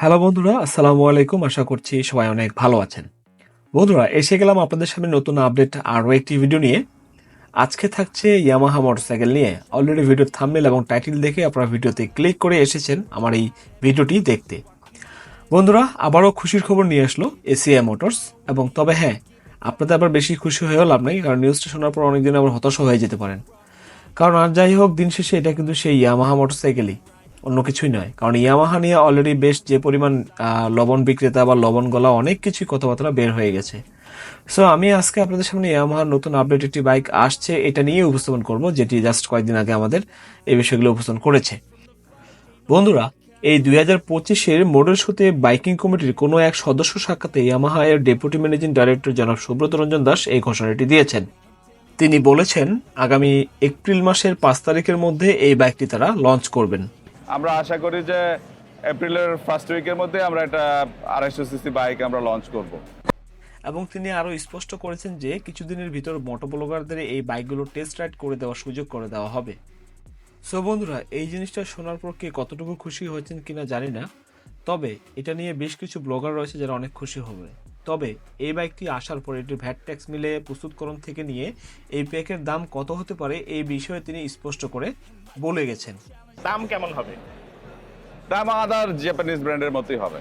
Hello বন্ধুরা, আসসালামু আলাইকুম। আশা করছি সবাই অনেক ভালো আছেন। বন্ধুরা, এসে গেলাম আপনাদের সামনে নতুন আপডেট আরও একটি ভিডিও নিয়ে। আজকে থাকছে ইয়ামাহা মোটরসাইকেল নিয়ে। অলরেডি ভিডিওর থাম্বনেল এবং টাইটেল দেখে আপনারা ভিডিওতে ক্লিক করে এসেছেন আমার এই ভিডিওটি দেখতে। বন্ধুরা, আবারও খুশির খবর নিয়ে আসলো এসিআই মোটরস এবং তবে হ্যাঁ আপনাদের আবার বেশি খুশি হয়েও লাভ নেই, কারণ নিউজটা শোনার পর অনেকদিন আবার হতাশ হয়ে যেতে পারেন। কারণ আর যাই হোক, দিন শেষে এটা কিন্তু সেই ইয়ামাহা মোটরসাইকেলই অন্য কিছুই নয়। কারণ ইয়ামাহা নিয়ে অলরেডি বেশ যে পরিমাণ লবণ বিক্রেতা বা লবণ গলা অনেক কিছুই কথাবার্তা বের হয়ে গেছে। সো আমি আজকে আপনাদের সামনে ইয়ামাহার নতুন আপডেট একটি বাইক আসছে, এটা নিয়ে উপস্থাপন করব, যেটি জাস্ট কয়েকদিন আগে আমাদের এই বিষয়গুলো উপস্থাপন করেছে। বন্ধুরা, এই দুই হাজার পঁচিশের মডেল শোতে বাইকিং কমিটির কোনো এক সদস্য সাক্ষাতে ইয়ামাহা এর ডেপুটি ম্যানেজিং ডাইরেক্টর জনাব সুব্রত রঞ্জন দাস এই ঘোষণাটি দিয়েছেন। তিনি বলেছেন, আগামী এপ্রিল মাসের পাঁচ তারিখের মধ্যে এই বাইকটি তারা লঞ্চ করবেন। আমরা আশা করি যে এপ্রিলের ফার্স্ট উইকের মধ্যে আমরা একটা আড়াইশো সিসি বাইক আমরা লঞ্চ করব। এবং তিনি আরও স্পষ্ট করেছেন যে কিছুদিনের ভিতর মোটো ব্লগারদের এই বাইকগুলো টেস্ট রাইড করে দেওয়ার সুযোগ করে দেওয়া হবে। সো বন্ধুরা, এই জিনিসটা শোনার পর কে কতটুকু খুশি হয়েছেন কিনা জানি না, তবে এটা নিয়ে বেশ কিছু ব্লগার রয়েছে যারা অনেক খুশি হবে। তবে এই বাইকটি আসার পর এটির ভ্যাট ট্যাক্স মিলে প্রস্তুতকরণ থেকে নিয়ে এই প্যাকের দাম কত হতে পারে এই বিষয়ে তিনি স্পষ্ট করে বলে গেছেন। দাম কেমন হবে? দাম আদার জাপানিজ ব্র্যান্ডের মতোই হবে।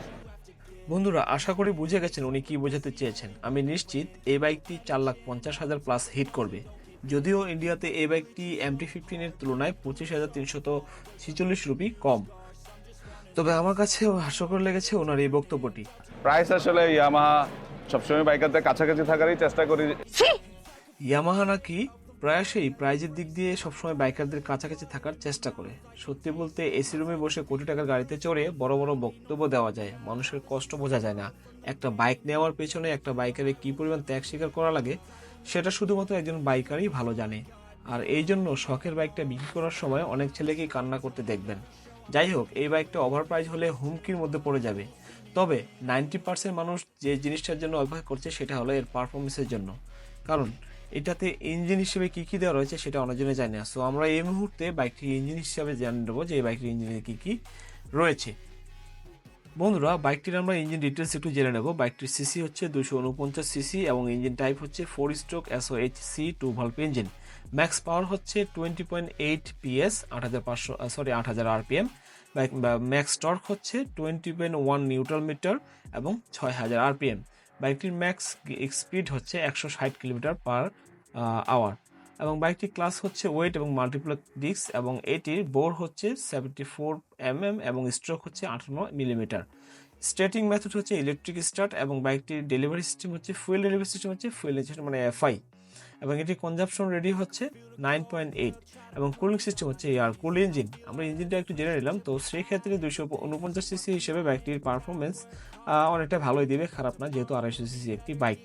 বন্ধুরা আশা করি বুঝে গেছেন উনি কি বোঝাতে চেয়েছেন। আমি নিশ্চিত এই বাইকটি চার লাখ পঞ্চাশ হাজার প্লাস হিট করবে। যদিও ইন্ডিয়াতে এই বাইকটি এমটি ফিফটিনের তুলনায় পঁচিশ হাজার তিনশত ছিচল্লিশ রুপি কম। তবে আমার কাছে হাস্যকর লেগেছে ওনার এই বক্তব্যটি। প্রাইস আসলে ইয়ামাহা সবসময় বাইকারদের কাছাকাছি থাকারই চেষ্টা করি। ইয়ামাহা নাকি প্রায়শই প্রাইজের দিক দিয়ে সবসময় বাইকারদের কাছাকাছি থাকার চেষ্টা করে। সত্যি বলতে এসি রুমে বসে কোটি টাকার গাড়িতে চড়ে বড় বড় বক্তব্য দেওয়া যায়। মানুষের কষ্ট বোঝা যায় না। একটা বাইক নেওয়ার পেছনে একটা বাইকারে কি পরিমাণ ত্যাগ স্বীকার করা লাগে সেটা শুধুমাত্র একজন বাইকারই ভালো জানে। আর এই জন্য শখের বাইকটা বিক্রি করার সময় অনেক ছেলেকেই কান্না করতে দেখবেন। যাই হোক এই বাইকটা ওভার প্রাইস হলে হুমকির মধ্যে পড়ে যাবে। তবে নাইনটি পার্সেন্ট মানুষ যে জিনিসটার জন্য অপেক্ষা করছে সেটা হলো এর পারফরমেন্সের জন্য। কারণ এটাতে ইঞ্জিন হিসেবে কী কী দেওয়া রয়েছে সেটা অনেকজনে জানি না। সো আমরা এই মুহূর্তে বাইকটির ইঞ্জিন হিসাবে জানিয়ে দেবো যে এই বাইকটির ইঞ্জিনে কী কী রয়েছে। বন্ধুরা, বাইকটির আমরা ইঞ্জিন ডিটেলস একটু জেনে নেব। বাইকটির সিসি হচ্ছে দুশো উনপঞ্চাশ সিসি এবং ইঞ্জিন টাইপ হচ্ছে four stroke S O H C two valve engine max power হচ্ছে টোয়েন্টি পয়েন্ট এইট পিএস আট হাজার পাঁচশো সরি আট হাজার আরপিএম বাইক ম্যাক্স টর্ক হচ্ছে twenty point one neutral metre এবং ছয় হাজার আরপিএম বাইকটির ম্যাক্স স্পিড হচ্ছে একশো ষাট কিলোমিটার পার আওয়ার এবং বাইকটির ক্লাস হচ্ছে ওয়েট এবং মাল্টিপ্লাক ডিস্ক এবং এটির বোর হচ্ছে সেভেন্টি ফোর এমএম এবং স্ট্রোক হচ্ছে আঠান্ন মিলিমিটার। স্টার্টিং মেথড হচ্ছে ইলেকট্রিক স্টার্ট এবং বাইকটির ডেলিভারি সিস্টেম হচ্ছে ফুয়েল ডেলিভারি সিস্টেম হচ্ছে ফুয়েল ইঞ্জিন মানে এফআই। এবং এটি কনজাপশন রেডি হচ্ছে নাইন পয়েন্ট এইট এবং কুলিং সিস্টেম হচ্ছে এয়ার কুল ইঞ্জিন। আমরা ইঞ্জিনটা একটু জেনে নিলাম, তো সেই ক্ষেত্রে দুইশো উনপঞ্চাশ সিসি হিসেবে বাইকটির পারফরমেন্স অনেকটা ভালোই দিবে, খারাপ না, যেহেতু আড়াইশো সিসি একটি বাইক।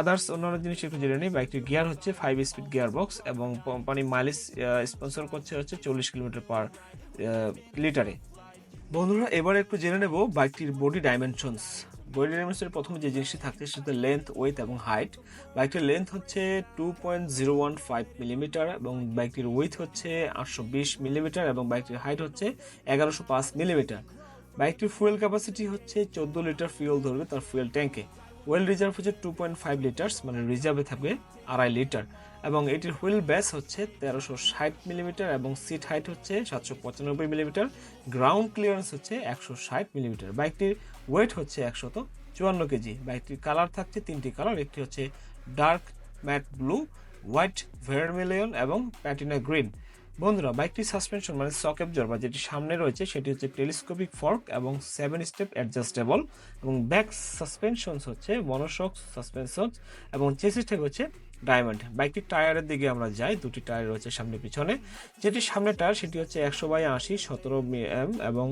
আদার্স অন্যান্য জিনিস একটু জেনে নিই, বাইকটির গিয়ার হচ্ছে ফাইভ স্পিড গিয়ার বক্স এবং কোম্পানি মাইলেজ স্পন্সর করছে হচ্ছে চল্লিশ কিলোমিটার পার লিটারে বন্ধুরা, এবার একটু জেনে নেব বাইকটির বডি ডাইমেনশনস বডি ডাইমেনশনের প্রথমে যে জিনিসটি থাকছে সেটা লেন্থ ওয়েথ এবং হাইট বাইকটির লেন্থ হচ্ছে two point zero one five millimetre এবং বাইকটির ওয়েথ হচ্ছে আটশো বিশ মিলিমিটার এবং বাইকটির হাইট হচ্ছে এগারোশো পাঁচ মিলিমিটার বাইকটির ফুয়েল ক্যাপাসিটি হচ্ছে চোদ্দ লিটার ফুয়েল ধরবে তার ফুয়েল ট্যাঙ্কে ওয়েল রিজার্ভ হচ্ছে টু পয়েন্ট ফাইভ লিটার্স মানে রিজার্ভে থাকবে আড়াই লিটার এবং এটির হুইল ব্যাস হচ্ছে তেরোশো ষাট মিলিমিটার এবং সিট হাইট হচ্ছে সাতশো পঁচানব্বই মিলিমিটার গ্রাউন্ড ক্লিয়ারেন্স হচ্ছে একশো ষাট মিলিমিটার বাইকটির ওয়েট হচ্ছে একশত চুয়ান্ন কেজি বাইকটির কালার থাকছে তিনটি কালার একটি হচ্ছে dark matte blue white vermilion এবং প্যাটিনা গ্রিন বন্ধুরা, বাইকটির সাসপেনশন মানে সক বা যেটি সামনে রয়েছে, সেটি হচ্ছে টেলিস্কোপিক ফর্ক এবং সেভেন স্টেপ অ্যাডজাস্টেবল এবং ব্যাক সাসপেনশনস হচ্ছে মনোশক সাসপেনশন এবং চেসিস ট্যাগ হচ্ছে ডায়মন্ড বাইকটির টায়ারের দিকে আমরা যাই, দুটি টায়ার রয়েছে সামনে পিছনে। যেটি সামনে টায়ার সেটি হচ্ছে একশো বাই আশি, সতেরো এম এবং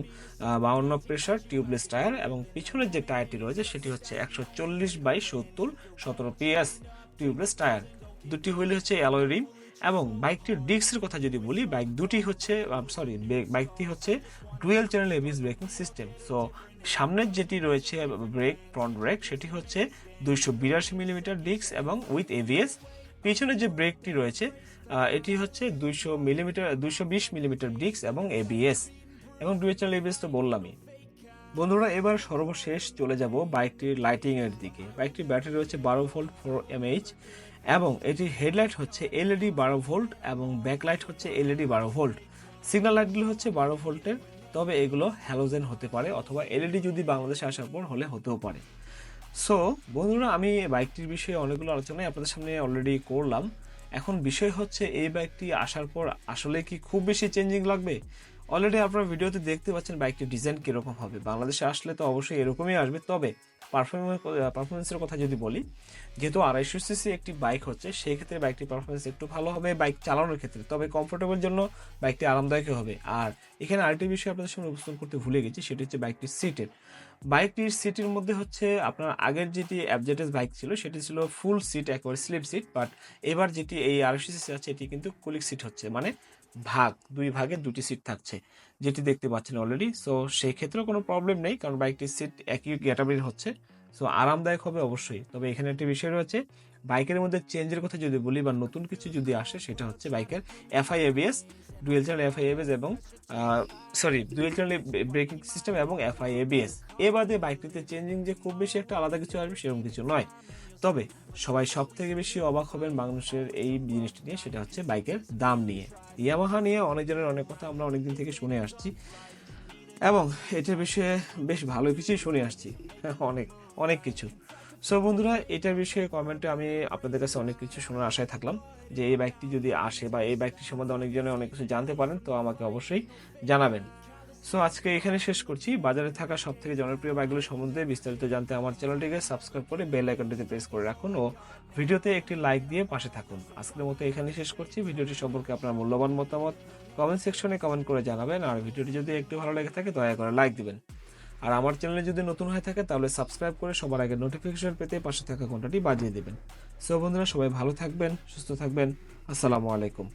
বাউন্ন প্রেশার টিউবলেস টায়ার এবং পিছনের যে টায়ারটি রয়েছে, সেটি হচ্ছে একশো চল্লিশ বাই সত্তর, সতেরো পিএস টিউবলেস টায়ার দুটি হুইল হচ্ছে অ্যালয় রিম এবং বাইকটির ডিস্কের কথা যদি বলি, বাইক দুটি হচ্ছে সরি বাইকটি হচ্ছে dual channel ABS braking system. So সামনের যেটি রয়েছে ব্রেক ফ্রন্ট ব্রেক সেটি হচ্ছে দুইশো বিরাশি মিলিমিটার ডিস্ক এবং উইথ এভিএস পিছনে যে ব্রেকটি রয়েছে এটি হচ্ছে দুইশো মিলিমিটার, দুইশো বিশ মিলিমিটার ডিস্ক এবং এবিএস এবং ডুয়েল চ্যানেল এবিএস তো বললামই। বন্ধুরা, এবার সর্বশেষ চলে যাব বাইকটির লাইটিংয়ের দিকে। বাইকটির ব্যাটারি রয়েছে বারো ভোল্ট ফোর এমএইচ এবং এটির হেডলাইট হচ্ছে এলইডি বারো ভোল্ট এবং ব্যাকলাইট হচ্ছে এলইডি বারো ভোল্ট। সিগন্যাল লাইটগুলো হচ্ছে বারো ভোল্টের, তবে এগুলো হ্যালোজেন হতে পারে অথবা এলইডি যদি বাংলাদেশে আসার পর হলে হতেও পারে। সো বন্ধুরা, আমি বাইকটির বিষয়ে অনেকগুলো আলোচনাই আপনাদের সামনে অলরেডি করলাম। এখন বিষয় হচ্ছে এই বাইকটি আসার পর আসলে কি খুব বেশি চেঞ্জিং লাগবে? অলরেডি আপনারা ভিডিওতে দেখতে পাচ্ছেন বাইকটির ডিজাইন কীরকম হবে। বাংলাদেশে আসলে তো অবশ্যই এরকমই আসবে, তবে পারফরমেন্স পারফরমেন্সের কথা যদি বলি, যেহেতু আড়াইশো সিসি একটি বাইক হচ্ছে সেই ক্ষেত্রে বাইকটির পারফরমেন্স একটু ভালো হবে বাইক চালানোর ক্ষেত্রে। তবে কমফোর্টেবল জন্য বাইকটি আরামদায়ক হবে। আর এখানে আরেকটি বিষয় আপনাদের সামনে উপস্থাপন করতে ভুলে গেছি, সেটি হচ্ছে বাইকটির সিটের বাইকটির সিটির মধ্যে হচ্ছে আপনার আগের যেটি অ্যাবজেটেস বাইক ছিল, সেটি ছিল ফুল সিট একবার স্লিপ সিট বাট এবার যেটি এই আড়াইশো সিসি আছে, এটি কিন্তু কুলিক সিট হচ্ছে মানে ভাগ, দুই ভাগে দুটি সিট থাকছে, যেটি দেখতে পাচ্ছেন অলরেডি সো সেই ক্ষেত্রেও কোনো প্রবলেম নেই, কারণ বাইকটির সিট একই ক্যাটাগরির হচ্ছে সো আরামদায়ক হবে অবশ্যই, তবে এখানে একটি বিষয় রয়েছে বাইকের মধ্যে চেঞ্জের কথা যদি বলি বা নতুন কিছু যদি আসে, সেটা হচ্ছে বাইকের FI ABS dual channel FI ABS এবং sorry dual channel braking system এবং এফআই এবিএস এ বাদে বাইকটিতে চেঞ্জিং যে খুব বেশি একটা আলাদা কিছু আসবে, সেরকম কিছু নয়। তবে সবাই সব থেকে বেশি অবাক হবেন মানুষের এই জিনিসটি নিয়ে, সেটা হচ্ছে বাইকের দাম নিয়ে। ইয়ামাহা নিয়ে অনেকজনের অনেক কথা আমরা অনেকদিন থেকে শুনে আসছি এবং এটার বিষয়ে বেশ ভালো কিছুই শুনে আসছি। অনেক অনেক কিছু। সো বন্ধুরা, এটার বিষয়ে কমেন্টে আমি আপনাদের কাছে অনেক কিছু শোনার আশায় থাকলাম যে এই বাইকটি যদি আসে বা এই বাইকটি সম্বন্ধে অনেকজনে অনেক কিছু জানতে পারেন, তো আমাকে অবশ্যই জানাবেন। সো আজকে এখানে শেষ করছি। বাজারে থাকা সব থেকে জনপ্রিয় বাইকগুলো সম্বন্ধে বিস্তারিত জানতে আমার চ্যানেলটিকে সাবস্ক্রাইব করে বেল আইকনটিতে প্রেস করে রাখুন ও ভিডিওতে একটি লাইক দিয়ে পাশে থাকুন। আজকের মতো এখানে শেষ করছি। ভিডিওটি সম্পর্কে আপনার মূল্যবান মতামত কমেন্ট সেকশনে কমেন্ট করে জানাবেন। আর ভিডিওটি যদি একটু ভালো লেগে থাকে, দয়া করে লাইক দিবেন। আর আমার চ্যানেলে যদি নতুন হয়ে থাকে, তাহলে সাবস্ক্রাইব করে সবার আগে নোটিফিকেশন পেতে পাশে থাকা ঘন্টাটি বাজিয়ে দেবেন। সো বন্ধুরা, সবাই ভালো থাকবেন, সুস্থ থাকবেন। আসসালামু আলাইকুম।